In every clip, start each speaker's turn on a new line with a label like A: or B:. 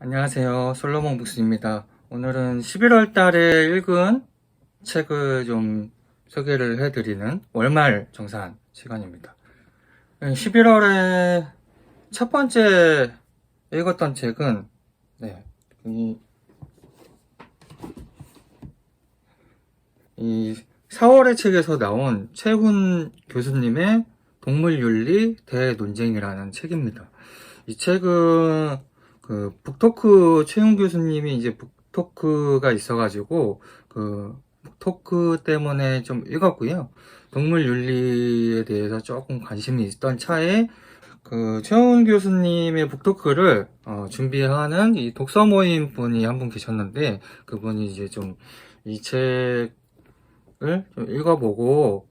A: 안녕하세요. 솔로몬 북스입니다. 오늘은 11월 달에 읽은 책을 좀 소개를 해드리는 월말 정산 시간입니다. 11월에 첫 번째 읽었던 책은, 네, 이, 이 4월의 책에서 나온 최훈 교수님의 동물윤리 대논쟁이라는 책입니다. 이 책은 그 북토크 최훈 교수님이 이제 북토크가 있어가지고 그 북토크 때문에 좀 읽었고요. 동물 윤리에 대해서 조금 관심이 있던 차에 그 최훈 교수님의 북토크를 어, 준비하는 이 독서 모임 분이 한 분 계셨는데 그분이 이제 좀 이 책을 좀 읽어보고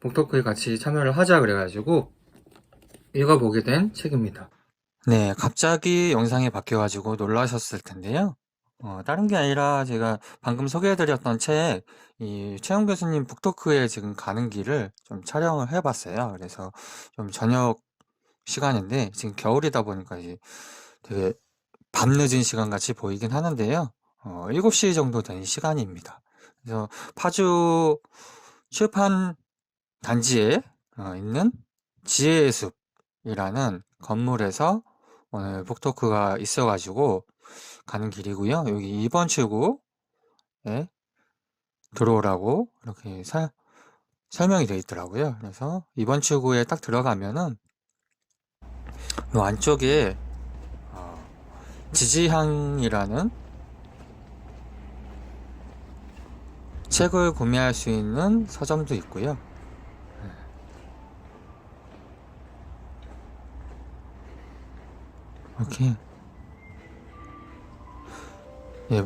A: 북토크에 같이 참여를 하자 그래가지고 읽어보게 된 책입니다. 네, 갑자기 영상이 바뀌어 가지고 놀라셨을 텐데요. 어, 다른 게 아니라 제가 방금 소개해 드렸던 책, 이 최영 교수님 북토크에 지금 가는 길을 좀 촬영을 해 봤어요. 그래서 좀 저녁 시간인데, 지금 겨울이다 보니까 이제 되게 밤늦은 시간 같이 보이긴 하는데요. 어, 7시 정도 된 시간입니다. 그래서 파주 출판 단지에 어, 있는 지혜의 숲이라는 건물에서 오늘 북토크가 있어가지고 가는 길이고요. 여기 2번 출구에 들어오라고 이렇게 살, 설명이 되어 있더라고요. 그래서 2번 출구에 딱 들어가면은 요 안쪽에 어, 지지향이라는 책을 구매할 수 있는 서점도 있고요. 이렇게 예,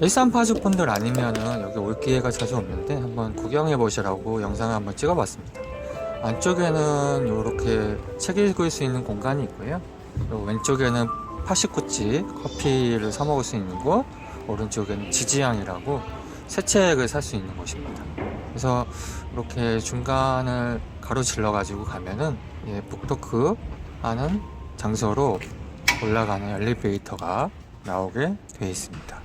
A: 일산 파주 분들 아니면은 여기 올 기회가 자주 없는데 한번 구경해 보시라고 영상을 한번 찍어봤습니다. 안쪽에는 이렇게 책 읽을 수 있는 공간이 있고요. 왼쪽에는 파시쿠치 커피를 사 먹을 수 있는 곳, 오른쪽에는 지지향이라고 새 책을 살 수 있는 곳입니다. 그래서 이렇게 중간을 가로질러 가지고 가면은 예, 북토크 하는 장소로 올라가는 엘리베이터가 나오게 되어 있습니다.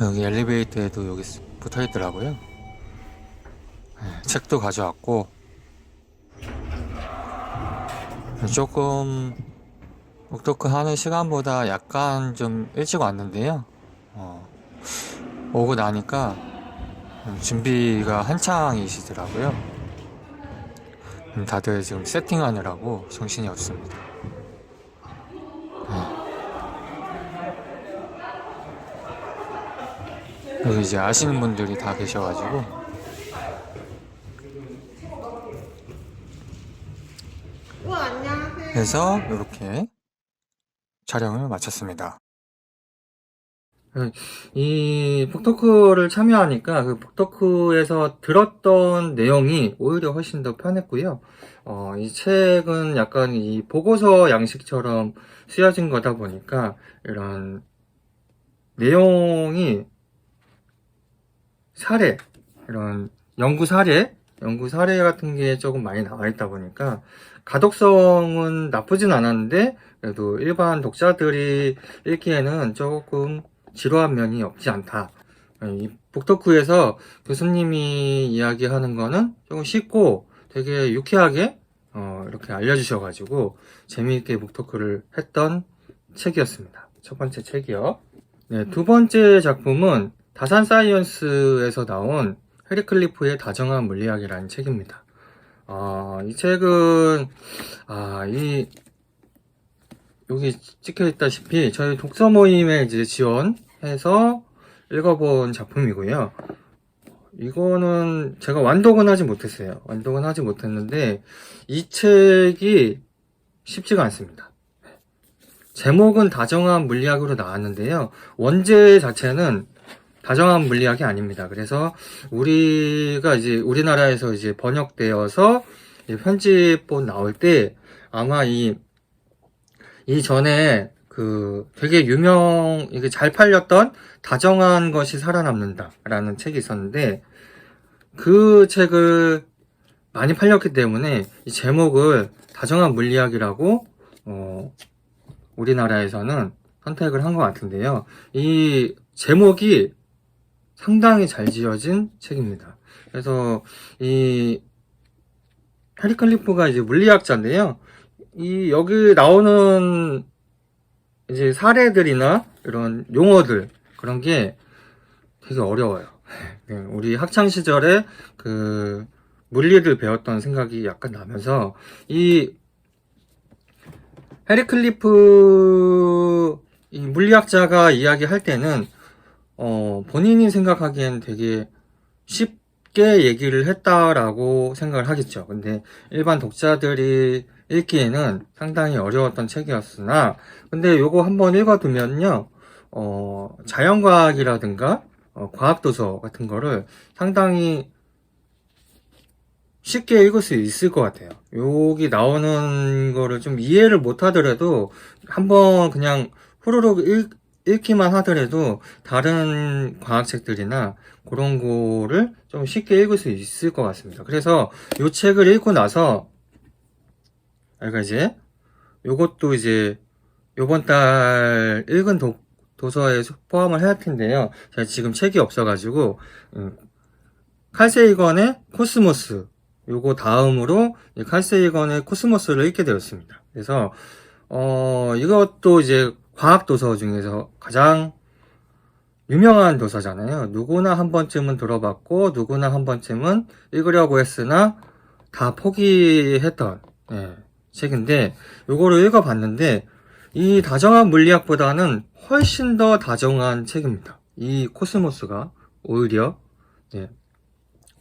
A: 여기 엘리베이터에도 여기 붙어 있더라고요. 네, 책도 가져왔고 조금 옥토크 하는 시간보다 약간 좀 일찍 왔는데요. 어, 오고 나니까 준비가 한창이시더라고요. 음, 다들 지금 세팅하느라고 정신이 없습니다. 네. 여기 이제 아시는 분들이 다 계셔가지고. 그래서 이렇게 촬영을 마쳤습니다. 이 북토크를 참여하니까 그 북토크에서 들었던 내용이 오히려 훨씬 더 편했고요. 어, 이 책은 약간 이 보고서 양식처럼 쓰여진 거다 보니까 이런 내용이 사례, 이런 연구 사례, 연구 사례 같은 게 조금 많이 나와 있다 보니까 가독성은 나쁘진 않았는데 그래도 일반 독자들이 읽기에는 조금 지루한 면이 없지 않다. 이 북토크에서 교수님이 이야기하는 거는 조금 쉽고 되게 유쾌하게 어, 이렇게 알려주셔가지고 재미있게 북토크를 했던 책이었습니다. 첫 번째 책이요. 네, 두 번째 작품은 다산 사이언스에서 나온 해리 클리프의 다정한 물리학이라는 책입니다. 아, 이 책은 아, 이 여기 찍혀 있다시피 저희 독서 모임에 이제 지원해서 읽어본 작품이고요. 이거는 제가 완독은 하지 못했어요. 완독은 하지 못했는데 이 책이 쉽지가 않습니다. 제목은 다정한 물리학으로 나왔는데요. 원제 자체는 다정한 물리학이 아닙니다. 그래서 우리가 이제 우리나라에서 이제 번역되어서 편집본 나올 때 아마 이 이전에 그 되게 유명 이게 잘 팔렸던 다정한 것이 살아남는다라는 책이 있었는데 그 책을 많이 팔렸기 때문에 이 제목을 다정한 물리학이라고 어, 우리나라에서는 선택을 한 것 같은데요. 이 제목이 상당히 잘 지어진 책입니다. 그래서 이 해리 클리프가 이제 물리학자인데요. 이 여기 나오는 이제 사례들이나 이런 용어들 그런 게 되게 어려워요. 네, 우리 학창 시절에 그 물리를 배웠던 생각이 약간 나면서 이 해리 클리프 이 물리학자가 이야기할 때는 어, 본인이 생각하기엔 되게 쉽게 얘기를 했다라고 생각을 하겠죠. 근데 일반 독자들이 읽기에는 상당히 어려웠던 책이었으나, 근데 요거 한번 읽어두면요, 어, 자연과학이라든가, 어, 과학도서 같은 거를 상당히 쉽게 읽을 수 있을 것 같아요. 여기 나오는 거를 좀 이해를 못 하더라도 한번 그냥 후루룩 읽, 읽기만 하더라도 다른 과학책들이나 그런 거를 좀 쉽게 읽을 수 있을 것 같습니다. 그래서 이 책을 읽고 나서 그러니까 이제 요것도 이제 요번 달 읽은 도, 도서에 포함을 해야 할 텐데요. 제가 지금 책이 없어가지고 음, 칼세이건의 코스모스 요거 다음으로 이 칼세이건의 코스모스를 읽게 되었습니다. 그래서 어 이것도 이제 과학 도서 중에서 가장 유명한 도서잖아요. 누구나 한 번쯤은 들어봤고 누구나 한 번쯤은 읽으려고 했으나 다 포기했던 예, 책인데 요거를 읽어봤는데 이 다정한 물리학보다는 훨씬 더 다정한 책입니다. 이 코스모스가 오히려 예,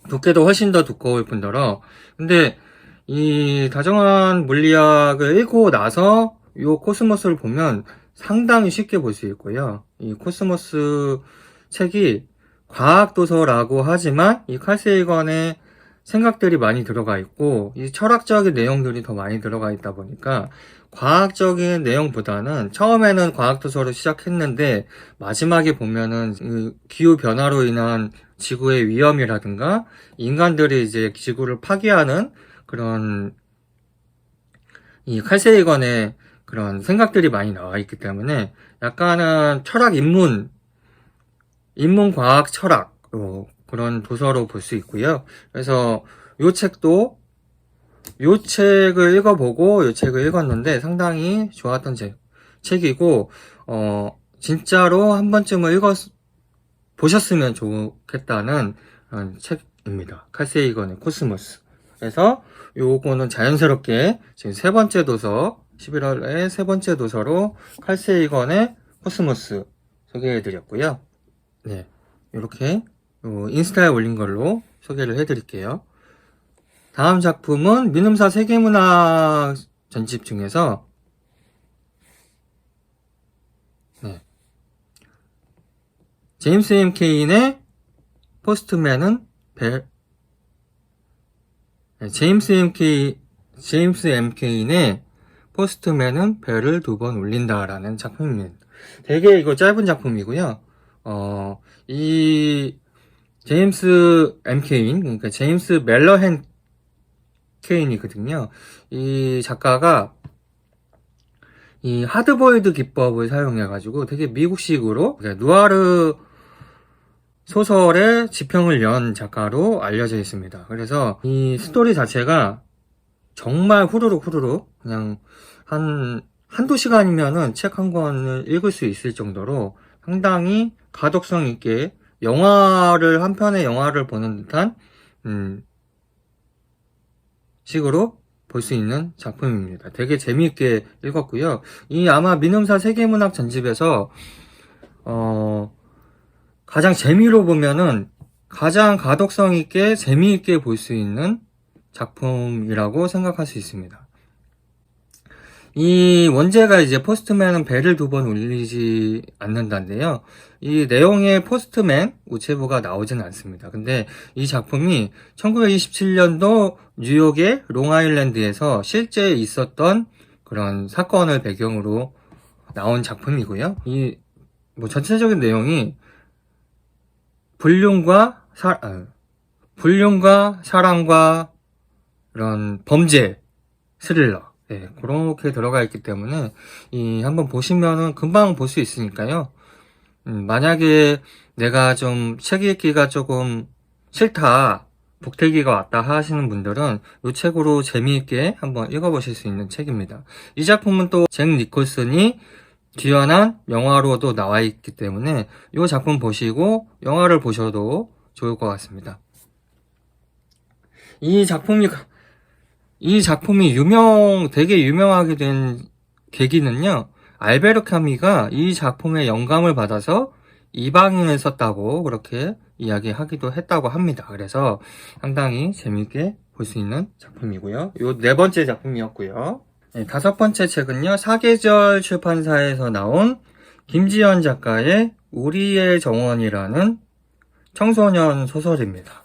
A: 두께도 훨씬 더 두꺼울 뿐더러 근데 이 다정한 물리학을 읽고 나서 이 코스모스를 보면 상당히 쉽게 볼 수 있고요. 이 코스모스 책이 과학도서라고 하지만 이 칼세이건의 생각들이 많이 들어가 있고 이 철학적인 내용들이 더 많이 들어가 있다 보니까 과학적인 내용보다는 처음에는 과학 도서로 시작했는데 마지막에 보면은 이 기후 변화로 인한 지구의 위험이라든가 인간들이 이제 지구를 파괴하는 그런 이 칼세이건의 그런 생각들이 많이 나와 있기 때문에 약간은 철학 인문, 인문 과학 철학 어, 그런 도서로 볼 수 있고요. 그래서 요 책도 요 책을 읽어보고 요 책을 읽었는데 상당히 좋았던 책, 책이고 어 진짜로 한 번쯤은 읽었 보셨으면 좋겠다는 책입니다. 칼세이건의 코스모스. 그래서 요거는 자연스럽게 지금 세 번째 도서 11월에 세 번째 도서로 칼세이건의 코스모스 소개해드렸고요. 네, 이렇게 요 인스타에 올린 걸로 소개를 해드릴게요. 다음 작품은 민음사 세계문학 전집 중에서 네. 제임스 M. 케인의 포스트맨은 벨 네, 제임스 M. 케이 제임스 M. 케인의 포스트맨은 별을 두 번 울린다라는 작품입니다. 되게 이거 짧은 작품이고요. 어, 이 제임스 M. 케인, 그러니까 제임스 멜러헨 케인이거든요. 이 작가가 이 하드보일드 기법을 사용해가지고 되게 미국식으로 그러니까 누아르 소설의 지평을 연 작가로 알려져 있습니다. 그래서 이 스토리 자체가 정말 후루룩 후루룩 그냥 한 한두 시간이면은 책 한 권을 읽을 수 있을 정도로 상당히 가독성 있게 영화를 한 편의 영화를 보는 듯한 음, 식으로 볼 수 있는 작품입니다. 되게 재미있게 읽었고요. 이 아마 민음사 세계문학 전집에서 어, 가장 재미로 보면은 가장 가독성 있게 재미있게 볼 수 있는 작품이라고 생각할 수 있습니다. 이 원제가 이제 포스트맨은 배를 두 번 울리지 않는다인데요. 이 내용의 포스트맨 우체부가 나오진 않습니다. 근데 이 작품이 1927년도 뉴욕의 롱아일랜드에서 실제 있었던 그런 사건을 배경으로 나온 작품이고요. 이 뭐 전체적인 내용이 불륜과 사 아, 불륜과 사랑과 이런 범죄 스릴러 네, 그렇게 들어가 있기 때문에 이 한번 보시면은 금방 볼 수 있으니까요. 음, 만약에 내가 좀 책 읽기가 조금 싫다, 복태기가 왔다 하시는 분들은 이 책으로 재미있게 한번 읽어보실 수 있는 책입니다. 이 작품은 또 잭 니콜슨이 뛰어난 영화로도 나와 있기 때문에 이 작품 보시고 영화를 보셔도 좋을 것 같습니다. 이 작품이 이 작품이 유명 되게 유명하게 된 계기는요. 알베르 카미가 이 작품에 영감을 받아서 이방인을 썼다고 그렇게 이야기하기도 했다고 합니다. 그래서 상당히 재미있게 볼 수 있는 작품이고요. 요 네 번째 작품이었고요. 네, 다섯 번째 책은요. 사계절 출판사에서 나온 김지연 작가의 우리의 정원이라는 청소년 소설입니다.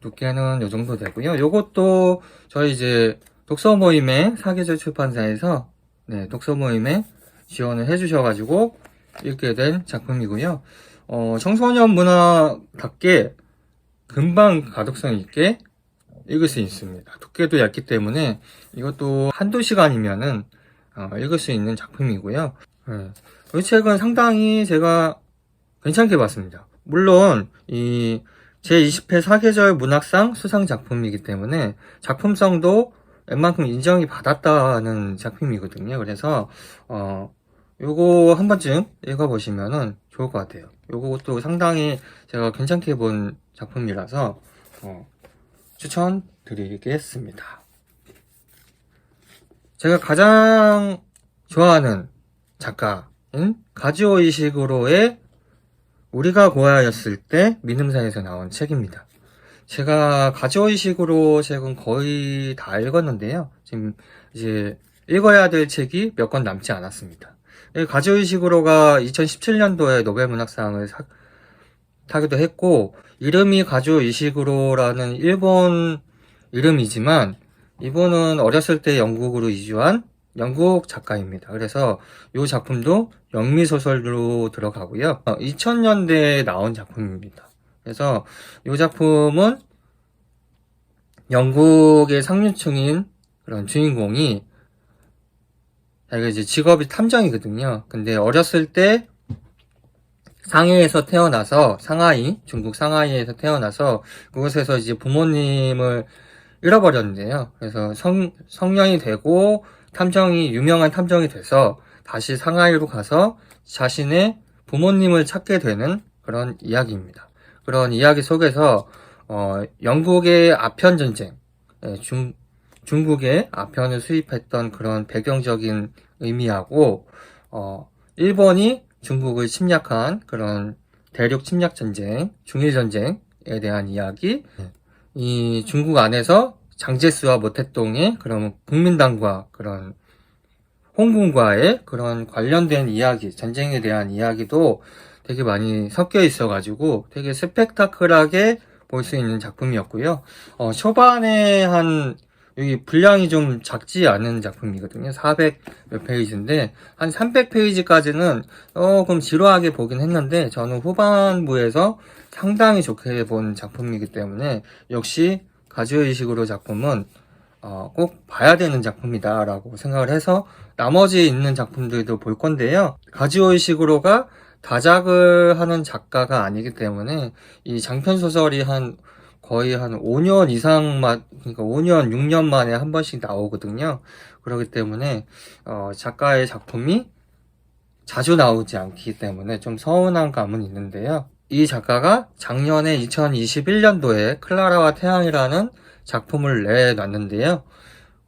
A: 두께는 요 정도 되고요. 요것도 저희 이제 독서 모임에 사계절 출판사에서 네, 독서 모임에 지원을 해주셔가지고 읽게 된 작품이고요. 어, 청소년 문화답게 금방 가독성 있게 읽을 수 있습니다. 두께도 얇기 때문에 이것도 한두 시간이면은 어, 읽을 수 있는 작품이고요. 네, 이 책은 상당히 제가 괜찮게 봤습니다. 물론 이 제20회 사계절 문학상 수상 작품이기 때문에 작품성도 웬만큼 인정이 받았다는 작품이거든요. 그래서 어 요거 한 번쯤 읽어보시면은 좋을 것 같아요. 요것도 상당히 제가 괜찮게 본 작품이라서 어, 추천드리겠습니다. 제가 가장 좋아하는 작가인 가지오 이식으로의 우리가 고아였을 때 민음사에서 나온 책입니다. 제가 가지오이식으로 책은 거의 다 읽었는데요. 지금 이제 읽어야 될 책이 몇 권 남지 않았습니다. 가지오이식으로가 2017년도에 노벨문학상을 사- 타기도 했고 이름이 가지오이식으로라는 일본 이름이지만 이분은 어렸을 때 영국으로 이주한 영국 작가입니다. 그래서 이 작품도 영미 소설로 들어가고요. 2000년대에 나온 작품입니다. 그래서 이 작품은 영국의 상류층인 그런 주인공이 자기가 이제 직업이 탐정이거든요. 근데 어렸을 때 상해에서 태어나서 상하이, 중국 상하이에서 태어나서 그곳에서 이제 부모님을 잃어버렸는데요. 그래서 성, 성년이 되고 탐정이 유명한 탐정이 돼서 다시 상하이로 가서 자신의 부모님을 찾게 되는 그런 이야기입니다. 그런 이야기 속에서 어, 영국의 아편 전쟁, 예, 중 중국의 아편을 수입했던 그런 배경적인 의미하고 어, 일본이 중국을 침략한 그런 대륙 침략 전쟁, 중일 전쟁에 대한 이야기. 이 중국 안에서 장제스와 모태똥의 그런 국민당과 그런 홍군과의 그런 관련된 이야기, 전쟁에 대한 이야기도 되게 많이 섞여 있어가지고 되게 스펙타클하게 볼 수 있는 작품이었고요. 어, 초반에 한 여기 분량이 좀 작지 않은 작품이거든요. 400 몇 페이지인데 한 300페이지까지는 조금 지루하게 보긴 했는데 저는 후반부에서 상당히 좋게 본 작품이기 때문에 역시 가지오이식으로 작품은 어, 꼭 봐야 되는 작품이다라고 생각을 해서 나머지 있는 작품들도 볼 건데요. 가지오이식으로가 다작을 하는 작가가 아니기 때문에 이 장편 소설이 한 거의 한 5년 이상 만 그러니까 5년 6년 만에 한 번씩 나오거든요. 그렇기 때문에 어, 작가의 작품이 자주 나오지 않기 때문에 좀 서운한 감은 있는데요. 이 작가가 작년에 2021년도에 클라라와 태양이라는 작품을 내놨는데요.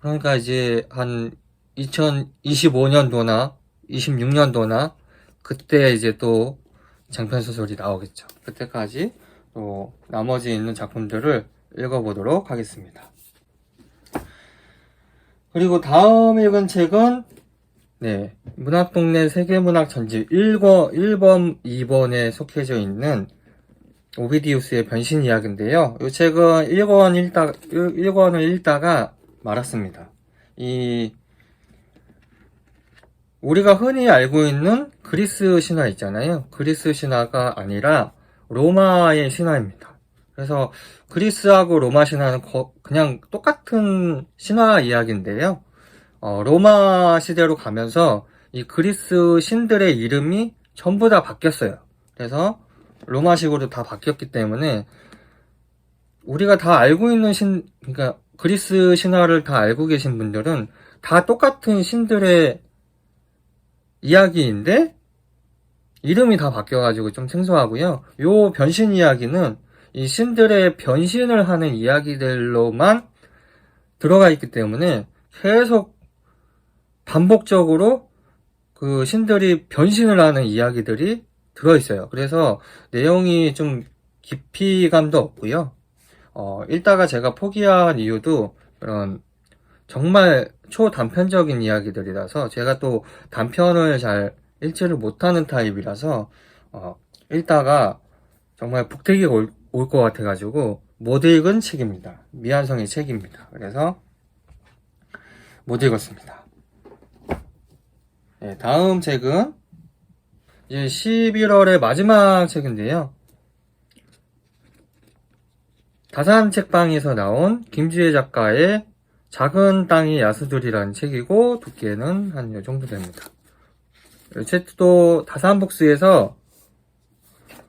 A: 그러니까 이제 한 2025년도나 26년도나 그때 이제 또 장편 소설이 나오겠죠. 그때까지 또 나머지 있는 작품들을 읽어보도록 하겠습니다. 그리고 다음 읽은 책은 네 문학동네 세계문학 전집 1권, 1번, 2번에 속해져 있는 오비디우스의 변신 이야기인데요. 이 책은 1권 읽다, 1권을 읽다가 말았습니다. 이 우리가 흔히 알고 있는 그리스 신화 있잖아요. 그리스 신화가 아니라 로마의 신화입니다. 그래서 그리스하고 로마 신화는 거- 그냥 똑같은 신화 이야기인데요. 어, 로마 시대로 가면서 이 그리스 신들의 이름이 전부 다 바뀌었어요. 그래서 로마식으로 다 바뀌었기 때문에 우리가 다 알고 있는 신, 그러니까 그리스 신화를 다 알고 계신 분들은 다 똑같은 신들의 이야기인데 이름이 다 바뀌어가지고 좀 생소하고요. 요 변신 이야기는 이 신들의 변신을 하는 이야기들로만 들어가 있기 때문에 계속 반복적으로 그 신들이 변신을 하는 이야기들이 들어있어요. 그래서 내용이 좀 깊이감도 없고요. 어, 읽다가 제가 포기한 이유도 그런 정말 초단편적인 이야기들이라서 제가 또 단편을 잘 읽지를 못하는 타입이라서 어, 읽다가 정말 북택이 올것 같아가지고 못 읽은 책입니다. 미안성의 책입니다. 그래서 못 읽었습니다. 네, 다음 책은 이제 11월의 마지막 책인데요. 다산 책방에서 나온 김지혜 작가의 작은 땅의 야수들이라는 책이고 두께는 한요 정도 됩니다. 이 책도 다산북스에서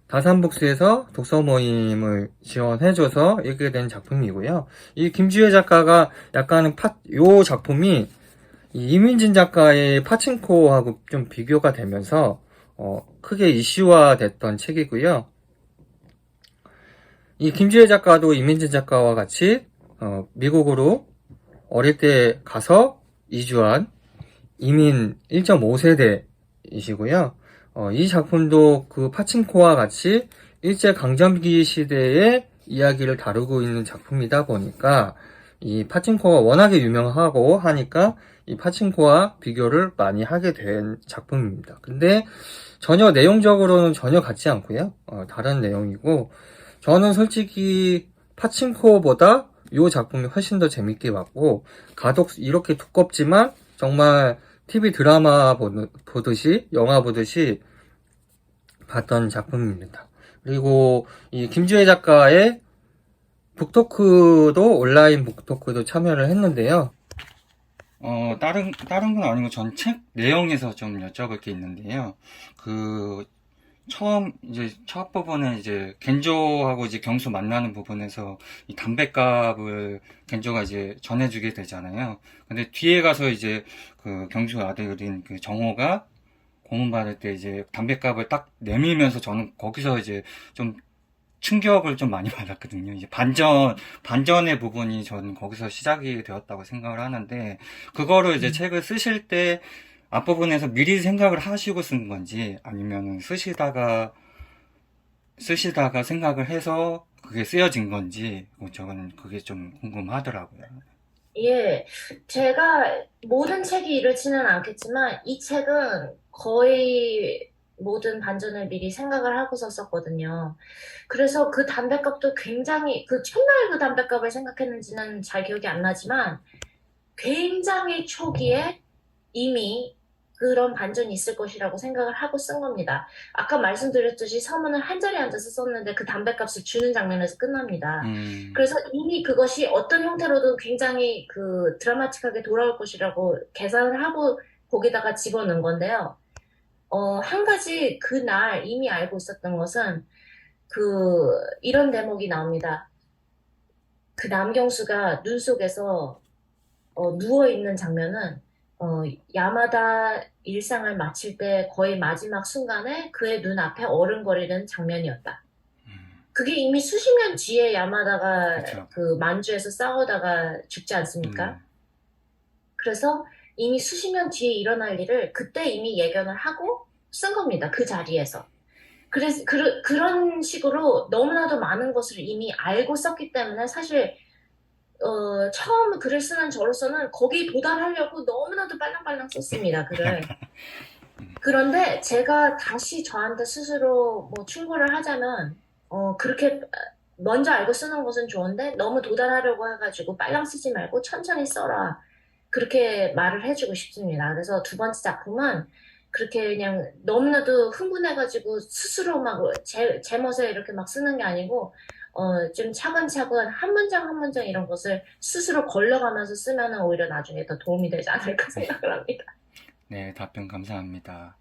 A: 다산북스에서 독서 모임을 지원해줘서 읽게 된 작품이고요. 이 김지혜 작가가 약간 파, 요 작품이 이 이민진 작가의 파친코하고 좀 비교가 되면서 어, 크게 이슈화 됐던 책이고요. 이 김지혜 작가도 이민진 작가와 같이 어, 미국으로 어릴 때 가서 이주한 이민 1.5세대이시고요. 어, 이 작품도 그 파친코와 같이 일제 강점기 시대의 이야기를 다루고 있는 작품이다 보니까 이 파친코가 워낙에 유명하고 하니까 이 파친코와 비교를 많이 하게 된 작품입니다. 근데 전혀 내용적으로는 전혀 같지 않고요. 어, 다른 내용이고 저는 솔직히 파친코보다 이 작품이 훨씬 더 재밌게 봤고 가독 이렇게 두껍지만 정말 TV 드라마 보듯이 영화 보듯이 봤던 작품입니다. 그리고 이 김주혜 작가의 북토크도 온라인 북토크도 참여를 했는데요. 어 다른 다른 건 아니고 전 책 내용에서 좀 여쭤볼 게 있는데요. 그 처음 이제 첫 부분에 이제 겐조하고 이제 경수 만나는 부분에서 이 담배값을 겐조가 이제 전해주게 되잖아요. 근데 뒤에 가서 이제 그 경수 아들인 그 정호가 고문 받을 때 이제 담배값을 딱 내밀면서 저는 거기서 이제 좀 충격을 좀 많이 받았거든요. 이제 반전, 반전의 부분이 저는 거기서 시작이 되었다고 생각을 하는데, 그거를 이제 책을 쓰실 때 앞부분에서 미리 생각을 하시고 쓴 건지, 아니면 쓰시다가, 쓰시다가 생각을 해서 그게 쓰여진 건지, 저는 그게 좀 궁금하더라고요.
B: 예, 제가 모든 책이 이렇지는 않겠지만 이 책은 거의 모든 반전을 미리 생각을 하고 썼었거든요. 그래서 그 담배값도 굉장히 그 첫날 그 담배값을 생각했는지는 잘 기억이 안 나지만 굉장히 초기에 이미 그런 반전이 있을 것이라고 생각을 하고 쓴 겁니다. 아까 말씀드렸듯이 서문을 한 자리에 앉아서 썼는데 그 담배값을 주는 장면에서 끝납니다.
A: 음,
B: 그래서 이미 그것이 어떤 형태로든 굉장히 그 드라마틱하게 돌아올 것이라고 계산을 하고 거기다가 집어넣은 건데요. 어, 한 가지 그날 이미 알고 있었던 것은 그 이런 대목이 나옵니다. 그 남경수가 눈 속에서 어, 누워 있는 장면은 어, 야마다 일상을 마칠 때 거의 마지막 순간에 그의 눈 앞에 어른거리는 장면이었다.
A: 음,
B: 그게 이미 수십 년 뒤에 야마다가
A: 그쵸.
B: 그 만주에서 싸우다가 죽지 않습니까?
A: 음,
B: 그래서 이미 수십 년 뒤에 일어날 일을 그때 이미 예견을 하고 쓴 겁니다. 그 자리에서. 그래서 그, 그런 식으로 너무나도 많은 것을 이미 알고 썼기 때문에 사실 어, 처음 글을 쓰는 저로서는 거기 도달하려고 너무나도 빨랑빨랑 썼습니다. 글을. 그런데 제가 다시 저한테 스스로 뭐 충고를 하자면 어, 그렇게 먼저 알고 쓰는 것은 좋은데 너무 도달하려고 해가지고 빨랑 쓰지 말고 천천히 써라. 그렇게 말을 해주고 싶습니다. 그래서 두 번째 작품은 그렇게 그냥 너무나도 흥분해가지고 스스로 막 제, 제멋에 이렇게 막 쓰는 게 아니고 어, 좀 차근차근 한 문장 한 문장 이런 것을 스스로 걸러가면서 쓰면은 오히려 나중에 더 도움이 되지 않을까 생각을 합니다.
A: 네, 답변 감사합니다.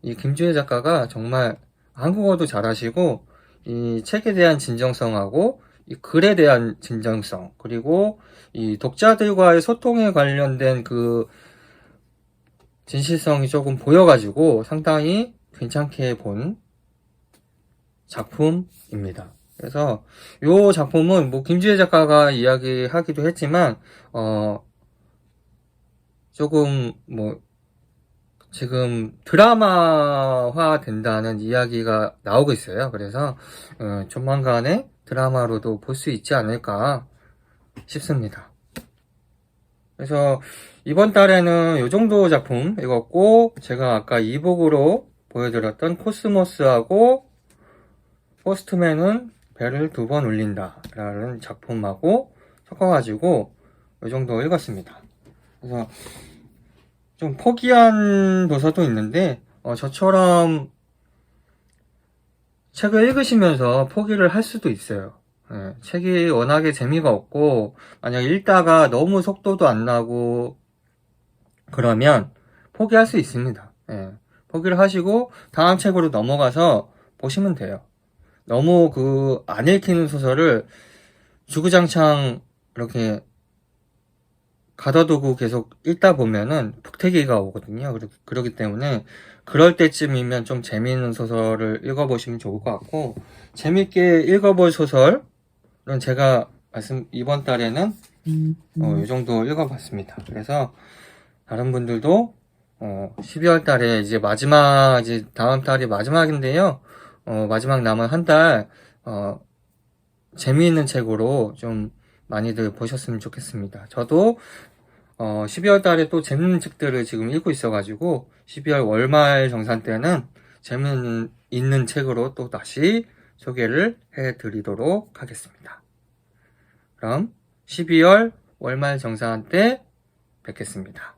A: 이 김주혜 작가가 정말 한국어도 잘하시고, 이 책에 대한 진정성하고, 이 글에 대한 진정성, 그리고 이 독자들과의 소통에 관련된 그 진실성이 조금 보여가지고 상당히 괜찮게 본 작품입니다. 그래서 이 작품은 뭐 김주혜 작가가 이야기하기도 했지만, 어, 조금 뭐 지금 드라마화 된다는 이야기가 나오고 있어요. 그래서 어, 조만간에 드라마로도 볼 수 있지 않을까 싶습니다. 그래서 이번 달에는 이 정도 작품 읽었고 제가 아까 이북으로 보여드렸던 코스모스하고 포스트맨은 배를 두 번 울린다 라는 작품하고 섞어가지고 이 정도 읽었습니다. 그래서 좀 포기한 도서도 있는데 어, 저처럼 책을 읽으시면서 포기를 할 수도 있어요. 예, 책이 워낙에 재미가 없고 만약 읽다가 너무 속도도 안 나고 그러면 포기할 수 있습니다. 예, 포기를 하시고 다음 책으로 넘어가서 보시면 돼요. 너무 그 안 읽히는 소설을 주구장창 이렇게 가둬두고 계속 읽다 보면은 북태기가 오거든요. 그렇기 때문에 그럴 때쯤이면 좀 재미있는 소설을 읽어보시면 좋을 것 같고 재밌게 읽어볼 소설은 제가 말씀 이번 달에는 어, 이 정도 읽어봤습니다. 그래서 다른 분들도 어, 12월 달에 이제 마지막 이제 다음 달이 마지막인데요. 어, 마지막 남은 한달 어, 재미있는 책으로 좀 많이들 보셨으면 좋겠습니다. 저도 어, 12월 달에 또 재밌는 책들을 지금 읽고 있어가지고 12월 월말 정산 때는 재미있는 있는 책으로 또 다시 소개를 해드리도록 하겠습니다. 그럼 12월 월말 정산 때 뵙겠습니다.